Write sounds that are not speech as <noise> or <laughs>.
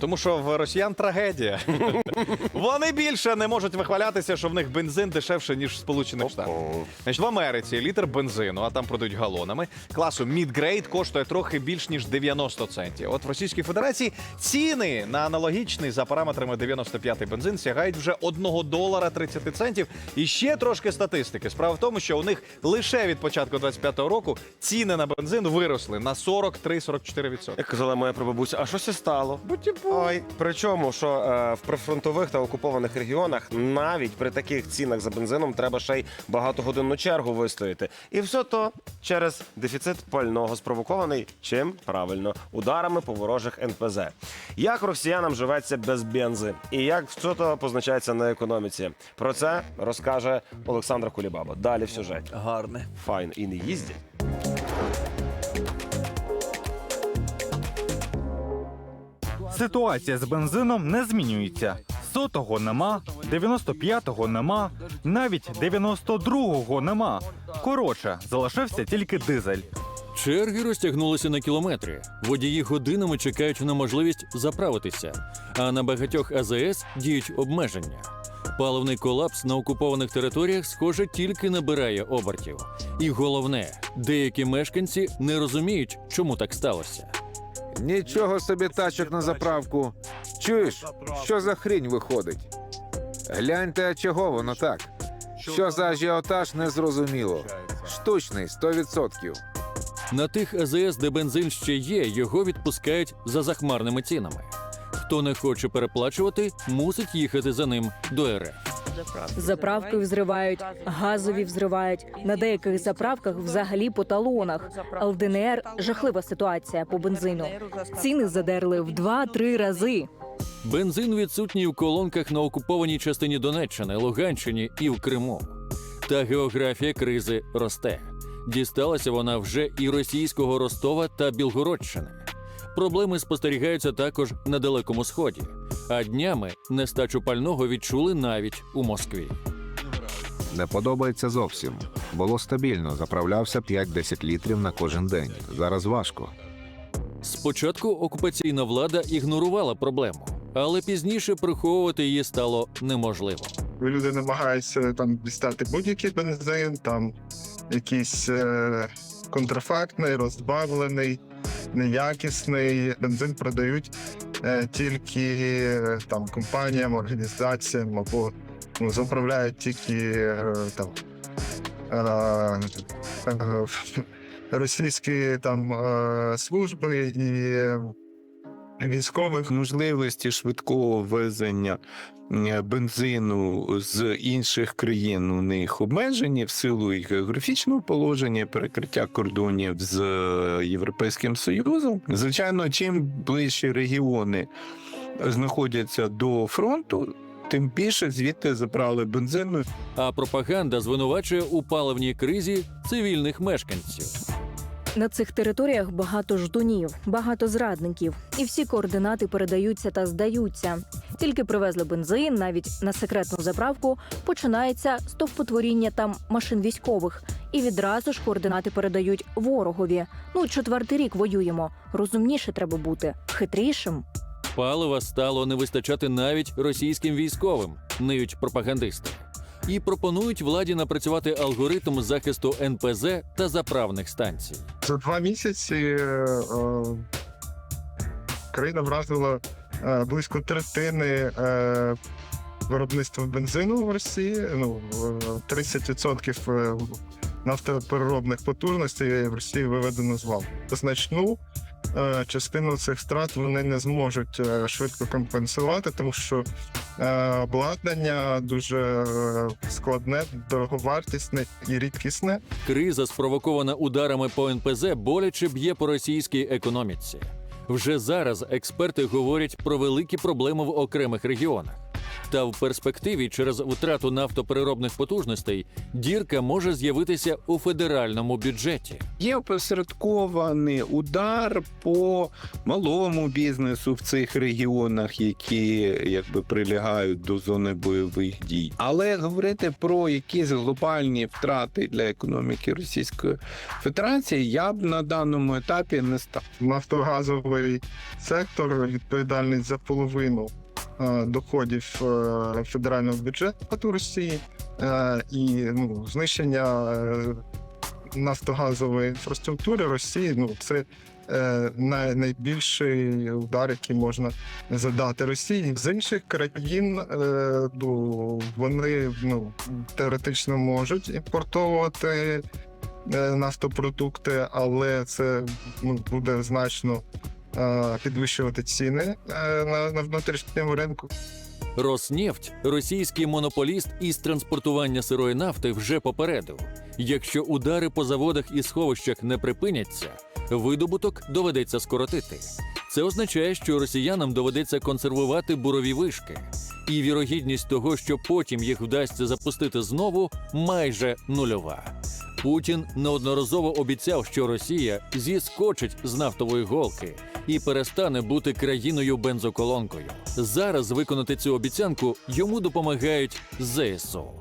Тому що в росіян трагедія. <laughs> Вони більше не можуть вихвалятися, що в них бензин дешевше, ніж в Сполучених Штатах. Значить, в Америці літр бензину, а там продають галонами, класу Mid-Grade коштує трохи більш ніж 90 центів. От в Російській Федерації ціни на аналогічний за параметрами 95-й бензин сягають вже 1 долара 30 центів. І ще трошки статистики. Справа в тому, що у них лише від початку 25-го року ціни на бензин виросли на 43-44%. Як казала моя прабабуся, а щось і стало? Ой, причому, що е, в прифронтових та окупованих регіонах навіть при таких цінах за бензином треба ще й багатогодинну чергу вистояти. І все то через дефіцит пального спровокований чим правильно ударами по ворожих НПЗ. Як росіянам живеться без бензи і як все то позначається на економіці? Про це розкаже Олександра Кулібаба. Далі в сюжеті. Гарне. Файн і не їздять. Ситуація з бензином не змінюється. Сотого нема, 95-го нема, навіть 92-го нема. Коротше, залишився тільки дизель. Черги розтягнулися на кілометри. Водії годинами чекають на можливість заправитися. А на багатьох АЗС діють обмеження. Паливний колапс на окупованих територіях, схоже, тільки набирає обертів. І головне, деякі мешканці не розуміють, чому так сталося. Нічого собі тачок на заправку. Чуєш, що за хрінь виходить? Гляньте, чого воно так. Що за ажіотаж незрозуміло. Штучний, 100%. На тих АЗС, де бензин ще є, його відпускають за захмарними цінами. Хто не хоче переплачувати, мусить їхати за ним до РФ. Заправки взривають, газові взривають. На деяких заправках взагалі по талонах. ЛДНР жахлива ситуація по бензину. Ціни задерли в 2-3 рази. Бензин відсутній у колонках на окупованій частині Донеччини, Луганщині і в Криму. Та географія кризи росте. Дісталася вона вже і російського Ростова та Білгородщини. Проблеми спостерігаються також на Далекому Сході, а днями нестачу пального відчули навіть у Москві. Не подобається зовсім. Було стабільно, заправлявся 5-10 літрів на кожен день. Зараз важко. Спочатку окупаційна влада ігнорувала проблему, але пізніше приховувати її стало неможливо. люди намагаються там дістати будь-який бензин, там якийсь е, контрафактний, розбавлений, неякісний. Бензин продають тільки е, там компаніям, організаціям або ну, заправляють тільки е, там е, е, російські там е, служби і е, військових. можливості швидкого ввезення е, бензину з інших країн у них обмежені в силу і географічного положення, перекриття кордонів з е, Європейським Союзом. Звичайно, чим ближчі регіони знаходяться до фронту, тим більше звідти забрали бензину. А пропаганда звинувачує у паливній кризі цивільних мешканців. На цих територіях багато ждунів, багато зрадників, і всі координати передаються та здаються. Тільки привезли бензин, навіть на секретну заправку, починається стовпотворіння там машин військових, і відразу ж координати передають ворогові. Ну, четвертий рік воюємо. Розумніше треба бути, хитрішим. Палива стало не вистачати навіть російським військовим, ниють пропагандисти. І пропонують владі напрацювати алгоритм захисту НПЗ та заправних станцій. За два місяці е, е, країна вразила е, близько третини е, виробництва бензину в Росії. Ну, е, 30% е, нафтопереробних потужностей в Росії виведено з ладу. Значну е, частину цих страт вони не зможуть е, швидко компенсувати, тому що обладнання дуже е, складне, дороговартісне і рідкісне. Криза, спровокована ударами по НПЗ, боляче б'є по російській економіці. Вже зараз експерти говорять про великі проблеми в окремих регіонах. Та в перспективі через втрату нафтопереробних потужностей дірка може з'явитися у федеральному бюджеті. Є опосередкований удар по малому бізнесу в цих регіонах, які якби прилягають до зони бойових дій. Але говорити про якісь глобальні втрати для економіки Російської Федерації я б на даному етапі не став. Нафтогазовий сектор відповідальний за половину доходів е, федерального бюджету Росії е, і ну, знищення е, нафтогазової інфраструктури Росії. Ну це е, найбільший удар, який можна задати Росії. З інших країн е, ну, вони ну, теоретично можуть імпортовувати е, нафтопродукти, але це ну, буде значно е, підвищувати ціни е, на, на внутрішньому ринку. Роснефть, російський монополіст із транспортування сирої нафти, вже попередив: якщо удари по заводах і сховищах не припиняться, видобуток доведеться скоротити. Це означає, що росіянам доведеться консервувати бурові вишки, і вірогідність того, що потім їх вдасться запустити знову, майже нульова. Путін неодноразово обіцяв, що Росія зіскочить з нафтової голки і перестане бути країною бензоколонкою. Зараз виконати цю обіцянку йому допомагають ЗСУ.